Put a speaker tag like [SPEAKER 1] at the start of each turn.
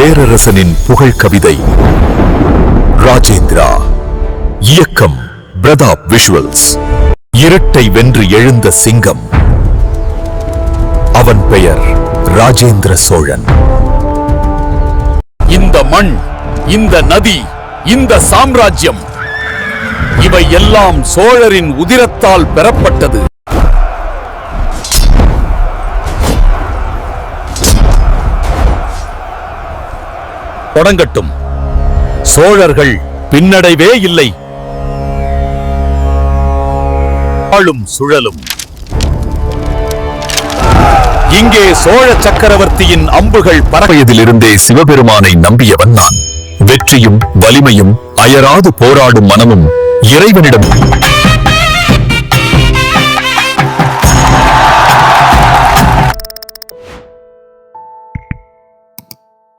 [SPEAKER 1] பேரரசனின் புகழ் கவிதை. ராஜேந்திரா. இயக்கம் பிரதாப் விஷுவல்ஸ் இருட்டை வென்று எழுந்த சிங்கம். அவன் பெயர் ராஜேந்திர சோழன்.
[SPEAKER 2] இந்த மண் இந்த நதி இந்த சாம்ராஜ்யம் இவை எல்லாம் சோழரின் உதிரத்தால் பெறப்பட்டது. தொடங்கட்டும். சோழர்கள் பின்னடைவே இல்லை. ஆளும் சுழலும். இங்கே சோழ சக்கரவர்த்தியின் அம்புகள்
[SPEAKER 1] பரவியதிலிருந்தே சிவபெருமானை நம்பியவன் நான். வெற்றியும் வலிமையும் அயராது போராடும் மனமும் இறைவனிடம்